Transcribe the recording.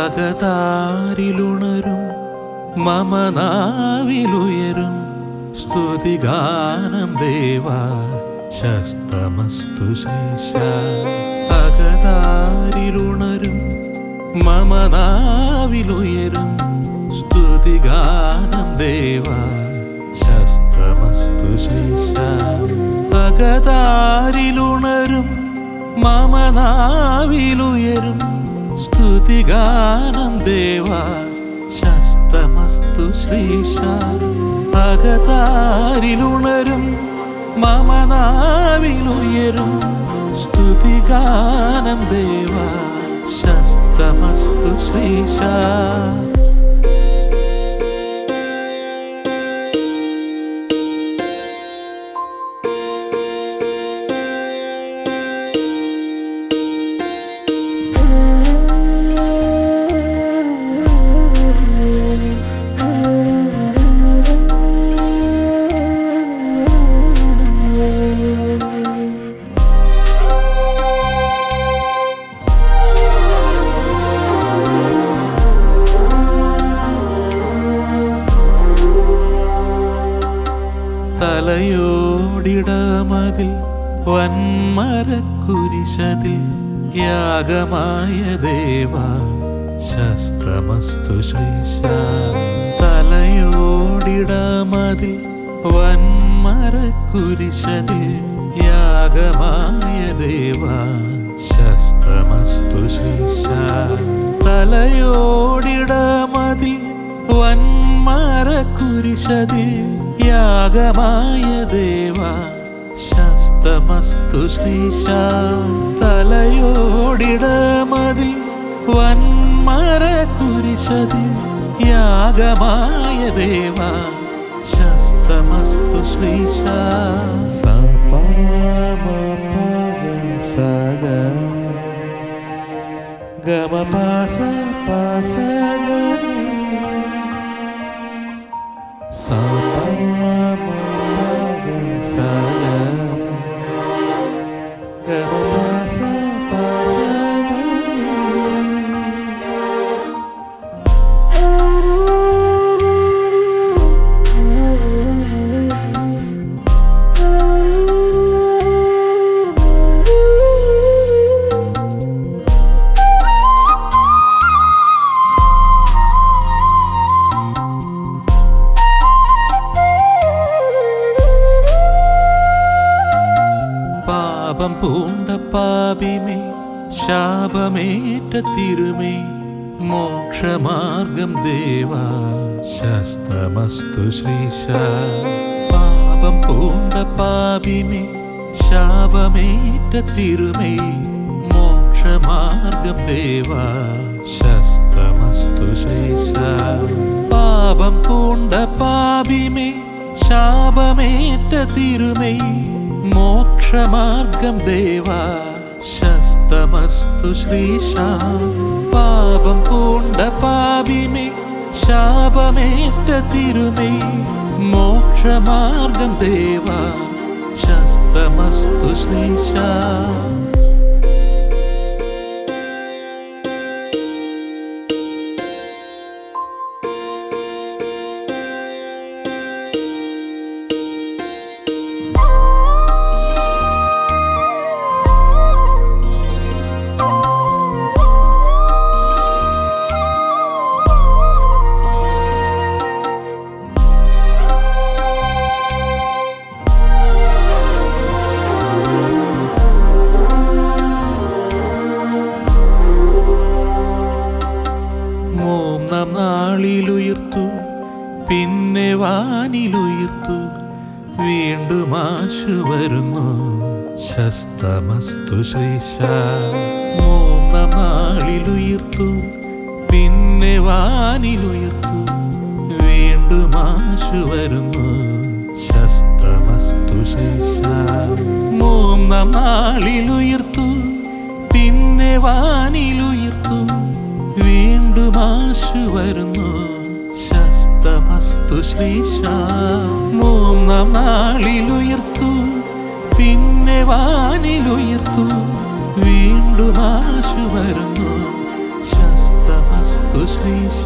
അകതാരിലുണരും മമനാവിലുയരും. സ്തുതിഗാനം ദേവ ശസ്തമസ്തു ശ്രീശ അകതാരിലുണരും മമനാവിലുയരും. സ്തുതിഗാനം ദേവ ശസ്തമസ്തു ശ്രീശ അകതാരിലുണരും മമനാവിലുയരും. സ്തുതിഗാനം ദേവ ശസ്തമസ്തു ശ്രീശ അകതാരിലുണരും മമനാവിലുയരും സ്തുതിഗാനം ദേവ ശസ്തമസ്തു ശ്രീശ തലയോടിടമതിൽ വന്മരക്കുരിശതിൽ യാഗമായ ദേവ ശസ്തമസ്തു ശ്രീശ. തലയോടിടമതിൽ വന്മരക്കുരിശതിൽ യാഗമായ ദേവ ശസ്തമസ്തു ശ്രീശ. തലയോടിടമതിൽ വന്മരക്കുരിശതിൽ യാഗമായ ദേവ ശസ്തമസ്തു ശ്രീശ വന്മര വന്മരക്കുരിശതിൽ യാഗമായ ദേവ ശസ്തമസ്തു ശ്രീശാ സഗ ഗമ പാസ പാസ പാപം പൂണ്ട പാപിമേ ശാപമേറ്റ തിരുമേ മോക്ഷമാർഗം ദേവ ശസ്തമസ്തു ശ്രീശ. പാപം പൂണ്ട പാപിമേ ശാപമേറ്റ തിരുമേ മോക്ഷമാർഗം ദേവ ശസ്തമസ്തു ശ്രീശ. പാപം പൂണ്ട പാപിമേ ശാപമേറ്റ തിരുമേ മോക്ഷമാർഗം ദേവ ശസ്തമസ്തു ശ്രീശാം. പാപം പൂണ്ട പാപിമേ ശാപമേറ്റ തിരുമേ. മോക്ഷമാർഗം ദേവ ശസ്തമസ്തു ശ്രീശ. പിന്നെ വാനിലുയർത്തു വീണ്ടും ആശു വരുന്നു. ശസ്തമസ്തു ശ്രീശ. മൂന്നാം നാളിലുയർത്തു പിന്നെ വാനിലുയർത്തു വീണ്ടും ആശു വരുന്നു. ശസ്തമസ്തു ശ്രീശ. മൂന്നാം നാളിലുയർത്തു പിന്നെ വാനിലുയർത്തു വീണ്ടും ആശു വരുന്നു. ശ്രീശ. മൂന്നാം നാളിലുയർത്തു പിന്നെ വാനിലുയർത്തു വീണ്ടും ആശു വരുന്നു ശസ്തമസ്തു ശ്രീശ.